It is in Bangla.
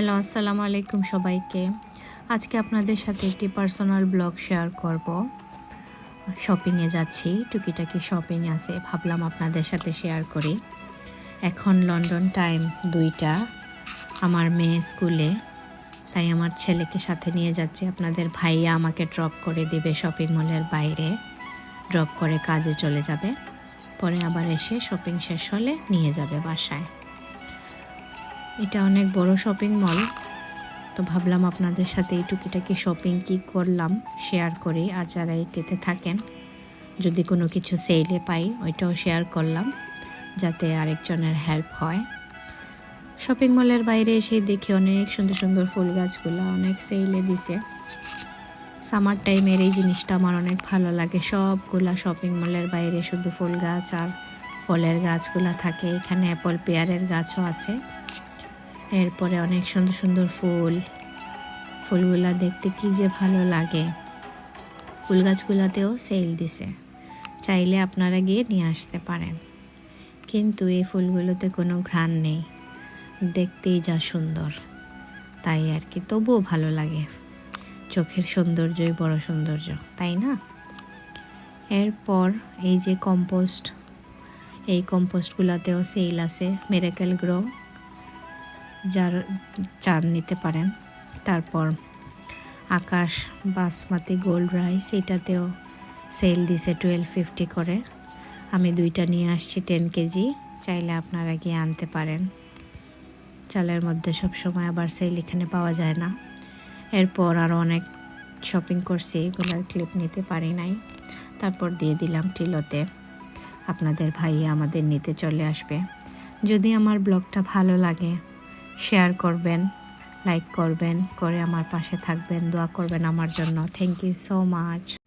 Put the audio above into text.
হ্যালো, আসসালামু আলাইকুম সবাইকে। আজকে আপনাদের সাথে একটি পার্সোনাল ব্লগ শেয়ার করব। শপিংয়ে যাচ্ছি, টুকিটাকি শপিং আছে, ভাবলাম আপনাদের সাথে শেয়ার করি। এখন লন্ডন টাইম দুইটা, আমার মেয়ে স্কুলে, তাই আমার ছেলেকে সাথে নিয়ে যাচ্ছি। আপনাদের ভাইয়া আমাকে ড্রপ করে দিবে শপিং মলের বাইরে, ড্রপ করে কাজে চলে যাবে। পরে আবার এসে শপিং শেষ হলে নিয়ে যাবে বাসায়। এটা অনেক বড় শপিং মল তো ভাবলাম আপনাদের সাথে এই টুকিটাকি শপিং কি করলাম শেয়ার করি। আর যারা কেটে থাকেন, যদি কোনো কিছু সেলে পাই, ওইটাও শেয়ার করলাম, যাতে আরেকজনের হেল্প হয়। শপিং মলের বাইরে এসে দেখি অনেক সুন্দর সুন্দর ফুল গাছগুলো অনেক সেলে দিছে। সামার টাইমের এই জিনিসটা আমার অনেক ভালো লাগে। সবগুলা শপিং মলের বাইরে শুধু ফুল গাছ আর ফলের গাছগুলা থাকে। এখানে অ্যাপল পেয়ারের গাছও আছে। এরপরে অনেক সুন্দর সুন্দর ফুল। ফুলগুলা দেখতে কি যে ভালো লাগে। ফুল গাছগুলাতেও সেল দিছে। চাইলে আপনারা গিয়ে নিয়ে আসতে পারেন। কিন্তু এই ফুলগুলোতে কোনো ঘ্রাণ নেই। দেখতেই যা সুন্দর। তাই আর কি, তবুও ভালো লাগে। চোখের সৌন্দর্যই বড় সৌন্দর্য, তাই না? এরপর এই যে কম্পোস্ট এই কম্পোস্টগুলোতেও সেল আছে মেরাকেল গ্রো যার চান নিতে পারেন। তারপর আকাশ, বাসমতি, গোল্ড রাইস, এটাতেও সেল দিছে টুয়েলভ ফিফটি করে। আমি দুইটা নিয়ে আসছি টেন কেজি। চাইলে আপনারা গিয়ে আনতে পারেন। চালের মধ্যে সব সময় আবার সেল এখানে পাওয়া যায় না। এরপর আরও অনেক শপিং করছি, এগুলোর ক্লিপ নিতে পারি নাই। তারপর দিয়ে দিলাম টিলোতে। আপনাদের ভাইয়া আমাদের নিতে চলে আসবে। যদি আমার ব্লগটা ভালো লাগে শেয়ার করবেন, লাইক করবেন, করে আমার পাশে থাকবেন, দোয়া করবেন আমার জন্য। Thank you so much